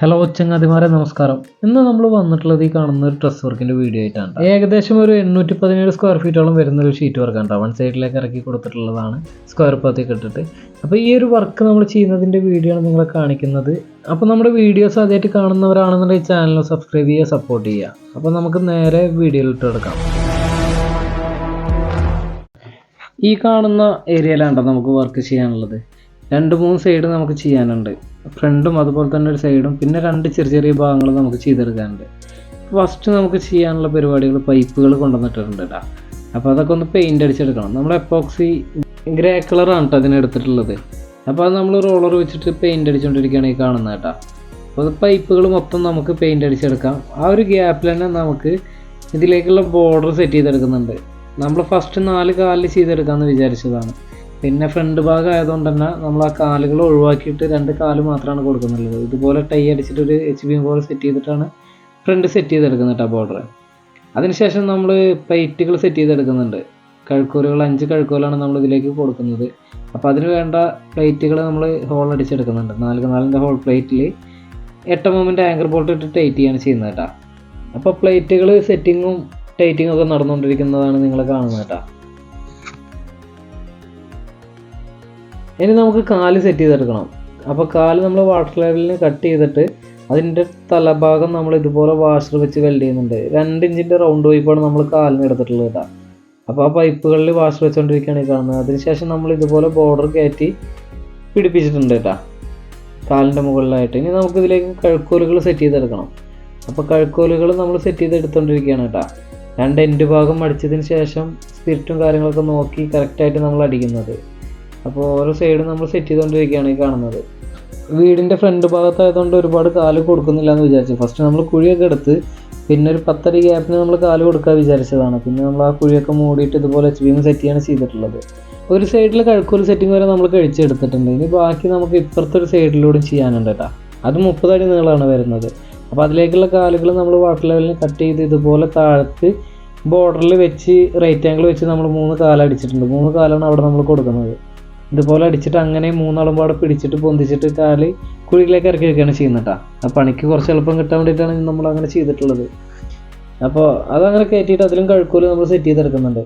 Hello ചങ്ങാതിമാരെ നമസ്കാരം. ഇന്ന് നമ്മൾ വന്നിട്ടുള്ളത് ഈ കാണുന്ന ഒരു ഡ്രസ് വർക്കിന്റെ വീഡിയോ ആയിട്ടാണ്. ഏകദേശം ഒരു എണ്ണൂറ്റി പതിനേഴ് സ്ക്വയർ ഫീറ്റോളം വരുന്ന ഒരു ഷീറ്റ് വർക്കാണ് വൺ സൈഡിലേക്ക് ഇറക്കി കൊടുത്തിട്ടുള്ളതാണ് സ്ക്വയർ പാത്തേക്ക് ഇട്ടിട്ട്. അപ്പോൾ ഈ ഒരു വർക്ക് നമ്മൾ ചെയ്യുന്നതിന്റെ വീഡിയോ ആണ് നിങ്ങളെ കാണിക്കുന്നത്. അപ്പോൾ നമ്മുടെ വീഡിയോസ് ആദ്യമായിട്ട് കാണുന്നവരാണെന്നുണ്ടെങ്കിൽ ചാനൽ സബ്സ്ക്രൈബ് ചെയ്യുക സപ്പോർട്ട് ചെയ്യുക. അപ്പോൾ നമുക്ക് നേരെ വീഡിയോയിലിട്ട് എടുക്കാം ഈ കാണുന്ന ഏരിയയിലാണ് നമുക്ക് വർക്ക് ചെയ്യാനുള്ളത്. രണ്ട് മൂന്ന് സൈഡ് നമുക്ക് ചെയ്യാനുണ്ട്. ഫ്രണ്ടും അതുപോലെ തന്നെ ഒരു സൈഡും പിന്നെ രണ്ട് ചെറിയ ചെറിയ ഭാഗങ്ങൾ നമുക്ക് ചെയ്തെടുക്കാനുണ്ട്. ഫസ്റ്റ് നമുക്ക് ചെയ്യാനുള്ള പരിപാടികൾ പൈപ്പുകൾ കൊണ്ടുവന്നിട്ടുണ്ട് കേട്ടോ അപ്പോൾ അതൊക്കെ ഒന്ന് പെയിന്റ് അടിച്ചെടുക്കണം. നമ്മൾ എപ്പോക്സി ഗ്രേ കളറാണ് കേട്ടോ അതിനെടുത്തിട്ടുള്ളത് അപ്പോൾ അത് നമ്മൾ റോളർ വെച്ചിട്ട് പെയിന്റ് അടിച്ചുകൊണ്ടിരിക്കുകയാണ് ഈ കാണുന്നത് കേട്ടോ. അപ്പോൾ അത് പൈപ്പുകൾ മൊത്തം നമുക്ക് പെയിന്റ് അടിച്ചെടുക്കാം. ആ ഒരു ഗ്യാപ്പിൽ തന്നെ നമുക്ക് ഇതിലേക്കുള്ള ബോർഡർ സെറ്റ് ചെയ്തെടുക്കുന്നുണ്ട്. നമ്മൾ ഫസ്റ്റ് നാല് കാലിൽ ചെയ്തെടുക്കാമെന്ന് വിചാരിച്ചതാണ്. പിന്നെ ഫ്രണ്ട് ഭാഗം ആയതുകൊണ്ട് തന്നെ നമ്മൾ ആ കാലുകൾ ഒഴിവാക്കിയിട്ട് രണ്ട് കാൽ മാത്രമാണ് കൊടുക്കുന്നുള്ളത്. ഇതുപോലെ ടൈ അടിച്ചിട്ട് ഒരു എച്ച് ബി പോലെ സെറ്റ് ചെയ്തിട്ടാണ് ഫ്രണ്ട് സെറ്റ് ചെയ്തെടുക്കുന്നത് കേട്ടോ ബോർഡർ അതിനുശേഷം നമ്മൾ പ്ലേറ്റുകൾ സെറ്റ് ചെയ്തെടുക്കുന്നുണ്ട്. കഴുക്കോലുകൾ അഞ്ച് കഴുക്കോലാണ് നമ്മൾ ഇതിലേക്ക് കൊടുക്കുന്നത്. അപ്പോൾ അതിന് വേണ്ട പ്ലേറ്റുകൾ നമ്മൾ ഹോൾ അടിച്ചെടുക്കുന്നുണ്ട്. നാല് നാലിന്റെ ഹോൾ പ്ലേറ്റിൽ എട്ട് മൂമെന്റ് ആങ്കർ ബോൾട്ട് ഇട്ട് ടൈറ്റ് ചെയ്യാണ് ചെയ്യുന്നത് കേട്ടോ അപ്പോൾ പ്ലേറ്റുകൾ സെറ്റിങ്ങും ടൈറ്റിങ്ങും ഒക്കെ നടന്നുകൊണ്ടിരിക്കുന്നതാണ് നിങ്ങൾ കാണുന്നത് കേട്ടോ ഇനി നമുക്ക് കാൽ സെറ്റ് ചെയ്തെടുക്കണം. അപ്പോൾ കാൽ നമ്മൾ വാട്ടർ ലെവലിന് കട്ട് ചെയ്തിട്ട് അതിന്റെ തലഭാഗം നമ്മൾ ഇതുപോലെ വാഷർ വെച്ച് വെൽഡ് ചെയ്യുന്നുണ്ട്. രണ്ട് ഇഞ്ചിന്റെ റൗണ്ട് പൈപ്പാണ് നമ്മൾ കാലിന് എടുത്തിട്ടുള്ളത് കേട്ടോ. അപ്പോൾ ആ പൈപ്പുകളിൽ വാഷർ വെച്ചുകൊണ്ടിരിക്കുകയാണ് ഈ കാണുന്നത്. അതിനുശേഷം നമ്മൾ ഇതുപോലെ ബോർഡർ കയറ്റി പിടിപ്പിച്ചിട്ടുണ്ട് കേട്ടോ. കാലിന്റെ മുകളിലായിട്ട്. ഇനി നമുക്ക് ഇതിലേക്ക് കഴുക്കോലുകൾ സെറ്റ് ചെയ്തെടുക്കണം. അപ്പോൾ കഴുക്കോലുകൾ നമ്മൾ സെറ്റ് ചെയ്ത് എടുത്തുകൊണ്ടിരിക്കുകയാണ് കേട്ടോ. രണ്ട് എൻഡ് ഭാഗം അടിച്ചതിന് ശേഷം സ്പിരിറ്റും കാര്യങ്ങളൊക്കെ നോക്കി കറക്റ്റായിട്ട് നമ്മൾ അടിക്കുന്നത്. അപ്പോൾ ഓരോ സൈഡും നമ്മൾ സെറ്റ് ചെയ്തുകൊണ്ടിരിക്കുകയാണ് ഈ കാണുന്നത്. വീടിന്റെ ഫ്രണ്ട് ഭാഗത്തായതുകൊണ്ട് ഒരുപാട് കാൽ കൊടുക്കുന്നില്ല എന്ന് വിചാരിച്ചു. ഫസ്റ്റ് നമ്മൾ കുഴിയൊക്കെ എടുത്ത് പിന്നെ ഒരു പത്തടി ഗ്യാപ്പിന് നമ്മൾ കാൽ കൊടുക്കാൻ വിചാരിച്ചതാണ്. പിന്നെ നമ്മൾ ആ കുഴിയൊക്കെ മൂടിയിട്ട് ഇതുപോലെ എച്ച് ബി സെറ്റ് ചെയ്യാണ് ചെയ്തിട്ടുള്ളത്. ഒരു സൈഡിൽ കഴുക്കൊരു സെറ്റിംഗ് വരെ നമ്മൾ കഴിച്ചെടുത്തിട്ടുണ്ട്. ഇനി ബാക്കി നമുക്ക് ഇപ്പുറത്തെ ഒരു സൈഡിലൂടെ ചെയ്യാനുണ്ട് കേട്ടോ അത് മുപ്പതടി നീളമാണ് വരുന്നത്. അപ്പോൾ അതിലേക്കുള്ള കാലുകൾ നമ്മൾ വാട്ടർ ലെവലിന് കട്ട് ചെയ്ത് ഇതുപോലെ താഴത്ത് ബോർഡറിൽ വെച്ച് റൈറ്റ് ആംഗിൾ വെച്ച് നമ്മൾ മൂന്ന് കാലം അടിച്ചിട്ടുണ്ട് മൂന്ന് കാലാണ് അവിടെ നമ്മൾ കൊടുക്കുന്നത്. ഇതുപോലെ അടിച്ചിട്ട് അങ്ങനെ മൂന്നാളും പാടെ പിടിച്ചിട്ട് പൊന്തിച്ചിട്ട് കാൽ കുഴിയിലേക്ക് ഇറക്കി വെക്കുകയാണ് ചെയ്യുന്നത് ആ പണിക്ക് കുറച്ച് എളുപ്പം കിട്ടാൻ വേണ്ടിയിട്ടാണ് നമ്മൾ അങ്ങനെ ചെയ്തിട്ടുള്ളത്. അപ്പോൾ അതങ്ങനെ കയറ്റിയിട്ട് അതിലും കഴുക്കൂൽ നമ്മൾ സെറ്റ് ചെയ്തെടുക്കുന്നുണ്ട്.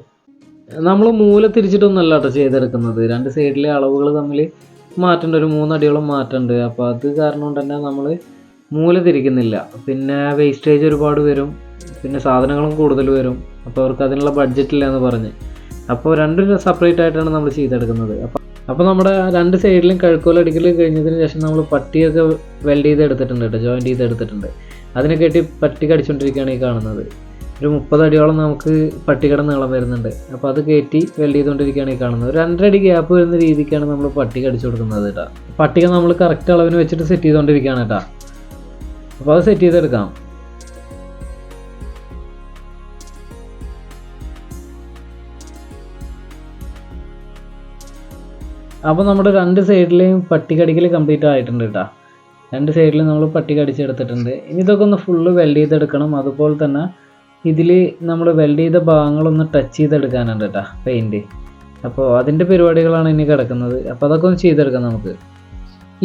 നമ്മൾ മൂല തിരിച്ചിട്ടൊന്നല്ല കേട്ടോ ചെയ്തെടുക്കുന്നത്. രണ്ട് സൈഡിലെ അളവുകൾ തമ്മിൽ മാറ്റേണ്ട. ഒരു മൂന്നടിയോളം മാറ്റമുണ്ട് അപ്പോൾ അത് കാരണം തന്നെ നമ്മൾ മൂല തിരിക്കുന്നില്ല. പിന്നെ വേസ്റ്റേജ് ഒരുപാട് വരും. പിന്നെ സാധനങ്ങളും കൂടുതൽ വരും. അപ്പോൾ അവർക്ക് അതിനുള്ള ബഡ്ജറ്റ് ഇല്ല എന്ന് പറഞ്ഞ്. അപ്പോൾ രണ്ടും സെപ്പറേറ്റ് ആയിട്ടാണ് നമ്മൾ ചെയ്തെടുക്കുന്നത്. അപ്പോൾ അപ്പോൾ നമ്മുടെ രണ്ട് സൈഡിലും കഴുക്കോലടിക്കൽ കഴിഞ്ഞതിന് ശേഷം നമ്മൾ പട്ടിയൊക്കെ വെൽഡ് ചെയ്ത് എടുത്തിട്ടുണ്ട് കേട്ടോ ജോയിന്റ് ചെയ്ത് എടുത്തിട്ടുണ്ട്. അതിനെ കെട്ടി പട്ടി കടിച്ചുകൊണ്ടിരിക്കുകയാണ് ഈ കാണുന്നത്. ഒരു മുപ്പത് അടിയോളം നമുക്ക് പട്ടികട നീളം വരുന്നുണ്ട്. അപ്പോൾ അത് കയറ്റി വെൽഡ് ചെയ്തുകൊണ്ടിരിക്കുകയാണ് ഈ കാണുന്നത്. ഒരു രണ്ടടി ഗ്യാപ്പ് വരുന്ന രീതിക്കാണ് നമ്മൾ പട്ടി കടിച്ചു കൊടുക്കുന്നത് കേട്ടോ പട്ടിക നമ്മൾ കറക്റ്റ് അളവിന് വെച്ചിട്ട് സെറ്റ് ചെയ്തുകൊണ്ടിരിക്കുകയാണ് കേട്ടോ അപ്പോൾ അത് സെറ്റ് ചെയ്തെടുക്കാം. അപ്പോൾ നമ്മുടെ രണ്ട് സൈഡിലെയും പട്ടി കടിക്കൽ കംപ്ലീറ്റ് ആയിട്ടുണ്ട് കേട്ടോ രണ്ട് സൈഡിലും നമ്മൾ പട്ടി കടിച്ചെടുത്തിട്ടുണ്ട് ഇനി ഇതൊക്കെ ഒന്ന് ഫുള്ള് വെൽഡ് ചെയ്തെടുക്കണം. അതുപോലെ തന്നെ ഇതിൽ നമ്മൾ വെൽഡ് ചെയ്ത ഭാഗങ്ങളൊന്ന് ടച്ച് ചെയ്തെടുക്കാനുണ്ട് കേട്ടോ പെയിന്റ് അപ്പോൾ അതിന്റെ പരിപാടികളാണ് ഇനി കിടക്കുന്നത്. അപ്പോൾ അതൊക്കെ ഒന്ന് ചെയ്തെടുക്കാം നമുക്ക്.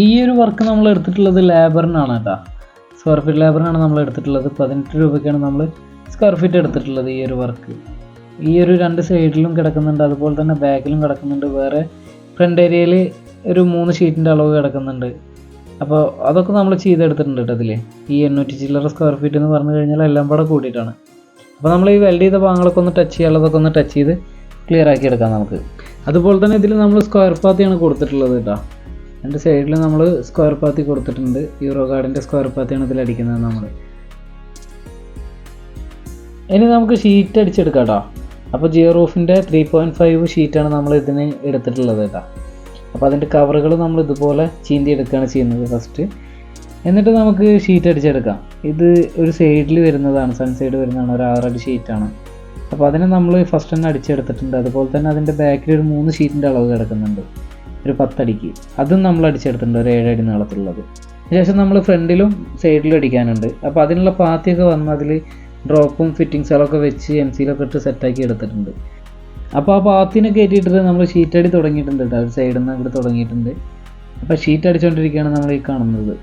ഈ ഒരു വർക്ക് നമ്മൾ എടുത്തിട്ടുള്ളത് ലേബറിനാണ് കേട്ടോ സ്ക്വയർ ഫീറ്റ് ലേബറിനാണ് നമ്മൾ എടുത്തിട്ടുള്ളത്. പതിനെട്ട് രൂപയ്ക്കാണ് നമ്മൾ സ്ക്വയർ ഫീറ്റ് എടുത്തിട്ടുള്ളത് ഈ ഒരു വർക്ക് ഈ ഒരു രണ്ട് സൈഡിലും കിടക്കുന്നുണ്ട്. അതുപോലെ തന്നെ ബാക്കിലും കിടക്കുന്നുണ്ട്. വേറെ ഫ്രണ്ട് ഏരിയയിൽ ഒരു മൂന്ന് ഷീറ്റിന്റെ അളവ് കിടക്കുന്നുണ്ട്. അപ്പോൾ അതൊക്കെ നമ്മൾ ചെയ്തെടുത്തിട്ടുണ്ട് കേട്ടോ അതിൽ ഈ എണ്ണൂറ്റി ചില്ലറ സ്ക്വയർ ഫീറ്റ് എന്ന് പറഞ്ഞു കഴിഞ്ഞാൽ എല്ലാം കൂടെ കൂടിയിട്ടാണ്. അപ്പോൾ നമ്മൾ ഈ വെൽഡ് ചെയ്ത ഭാഗങ്ങളൊക്കെ ഒന്ന് ടച്ച് ചെയ്യാനുള്ളതൊക്കെ ഒന്ന് ടച്ച് ചെയ്ത് ക്ലിയർ ആക്കി എടുക്കാം നമുക്ക്. അതുപോലെ തന്നെ ഇതിൽ നമ്മൾ സ്ക്വയർ പാത്തിയാണ് കൊടുത്തിട്ടുള്ളത് കേട്ടോ എന്റെ സൈഡിൽ നമ്മൾ സ്ക്വയർ പാത്തി കൊടുത്തിട്ടുണ്ട്. യൂറോ കാർഡിന്റെ സ്ക്വയർ പാത്തിയാണ് ഇതിൽ അടിക്കുന്നത് നമ്മൾ ഇനി നമുക്ക് ഷീറ്റ് അടിച്ചെടുക്കാം കേട്ടോ അപ്പോൾ ജിയോ റൂഫിന്റെ ത്രീ പോയിന്റ് ഫൈവ് ഷീറ്റാണ് നമ്മൾ ഇതിന് എടുത്തിട്ടുള്ളത് കേട്ടോ. അപ്പോൾ അതിന്റെ കവറുകൾ നമ്മൾ ഇതുപോലെ ചീന്തി എടുക്കുകയാണ് ചെയ്യുന്നത് ഫസ്റ്റ് എന്നിട്ട് നമുക്ക് ഷീറ്റ് അടിച്ചെടുക്കാം. ഇത് ഒരു സൈഡിൽ വരുന്നതാണ് സൺ സൈഡ് വരുന്നതാണ് ഒരു ആറടി ഷീറ്റാണ് അപ്പോൾ അതിനെ നമ്മൾ ഫസ്റ്റ് തന്നെ അടിച്ചെടുത്തിട്ടുണ്ട്. അതുപോലെ തന്നെ അതിന്റെ ബാക്കിൽ ഒരു മൂന്ന് ഷീറ്റിന്റെ അളവ് കിടക്കുന്നുണ്ട് ഒരു പത്തടിക്ക്. അതും നമ്മൾ അടിച്ചെടുത്തിട്ടുണ്ട് ഒരു ഏഴടി നീളത്തിലുള്ളത്. ശേഷം നമ്മൾ ഫ്രണ്ടിലും സൈഡിലും അടിക്കാനുണ്ട്. അപ്പോൾ അതിനുള്ള പാത്തിയൊക്കെ വന്ന് അതിൽ ഡ്രോപ്പും ഫിറ്റിങ്സുകളൊക്കെ വെച്ച് എം സിയിലൊക്കെ ഇട്ട് സെറ്റാക്കി എടുത്തിട്ടുണ്ട്. അപ്പോൾ ആ പാത്തിനെ കയറ്റിയിട്ട് നമ്മൾ ഷീറ്റ് അടി തുടങ്ങിയിട്ടുണ്ട് കേട്ടോ. ഒരു സൈഡിൽ നിന്ന് അങ്ങോട്ട് തുടങ്ങിയിട്ടുണ്ട്. അപ്പോൾ ഷീറ്റ് അടിച്ചുകൊണ്ടിരിക്കുകയാണ് നമ്മൾ ഈ കാണുന്നത്.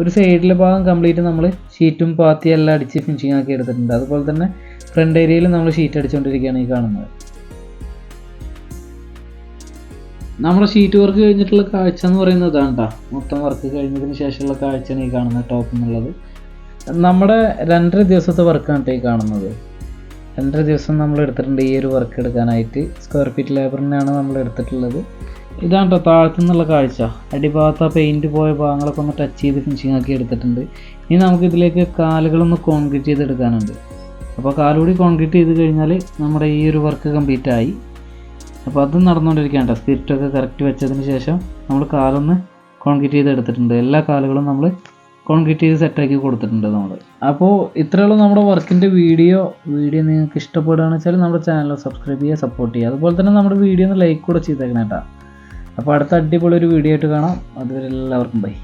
ഒരു സൈഡിലെ ഭാഗം കംപ്ലീറ്റ് നമ്മൾ ഷീറ്റും പാത്തിയും എല്ലാം അടിച്ച് ഫിനിഷിംഗ് ആക്കി എടുത്തിട്ടുണ്ട്. അതുപോലെ തന്നെ ഫ്രണ്ട് ഏരിയയിൽ നമ്മൾ ഷീറ്റ് അടിച്ചുകൊണ്ടിരിക്കുകയാണ് ഈ കാണുന്നത്. നമ്മുടെ ഷീറ്റ് വർക്ക് കഴിഞ്ഞിട്ടുള്ള കാഴ്ച എന്ന് പറയുന്നത് അതാണ് ട്ടോ. മൊത്തം വർക്ക് കഴിഞ്ഞതിന് ശേഷമുള്ള കാഴ്ചയാണ് ഈ കാണുന്നത് ടോപ്പ് എന്നുള്ളത്. നമ്മുടെ രണ്ടര ദിവസത്തെ വർക്കാണ് ഈ കാണുന്നത്. രണ്ടര ദിവസം നമ്മൾ എടുത്തിട്ടുണ്ട് ഈ ഒരു വർക്ക് എടുക്കാനായിട്ട്. സ്ക്വയർ ഫീറ്റ് ലേബറിനാണ് നമ്മൾ എടുത്തിട്ടുള്ളത്. ഇതാണ് കേട്ടോ താഴത്തുനിന്നുള്ള കാഴ്ച. അടിഭാഗത്ത് ആ പെയിന്റ് പോയ ഭാഗങ്ങളൊക്കെ ഒന്ന് ടച്ച് ചെയ്ത് ഫിനിഷിംഗ് ആക്കി എടുത്തിട്ടുണ്ട്. ഇനി നമുക്ക് ഇതിലേക്ക് കാലുകളൊന്ന് കോൺക്രീറ്റ് ചെയ്ത് എടുക്കാനുണ്ട്. അപ്പോൾ കാലുകൂടി കോൺക്രീറ്റ് ചെയ്ത് കഴിഞ്ഞാൽ നമ്മുടെ ഈ ഒരു വർക്ക് കംപ്ലീറ്റ് ആയി. അപ്പോൾ അത് നടന്നുകൊണ്ടിരിക്കുകയാണ് കേട്ടോ സ്പിരിറ്റൊക്കെ കറക്റ്റ് വെച്ചതിന് ശേഷം നമ്മൾ കാലൊന്ന് കോൺക്രീറ്റ് ചെയ്ത് എടുത്തിട്ടുണ്ട്. എല്ലാ കാലുകളും നമ്മൾ കോൺക്രീറ്റ് ചെയ്ത് സെറ്റാക്കി കൊടുത്തിട്ടുണ്ട് നമ്മൾ അപ്പോൾ ഇത്രയുള്ള നമ്മുടെ വർക്കിന്റെ വീഡിയോ വീഡിയോ നിങ്ങൾക്ക് ഇഷ്ടപ്പെടുകയാണെന്ന് വെച്ചാൽ നമ്മുടെ ചാനൽ സബ്സ്ക്രൈബ് ചെയ്യുക സപ്പോർട്ട് ചെയ്യുക. അതുപോലെ തന്നെ നമ്മുടെ വീഡിയോ ഒന്ന് ലൈക്ക് കൂടെ ചെയ്തേക്കണം കേട്ടോ അപ്പോൾ അടുത്ത അടിപൊളി ഒരു വീഡിയോ ആയിട്ട് കാണാം. അതുവരെ എല്ലാവർക്കും ബൈ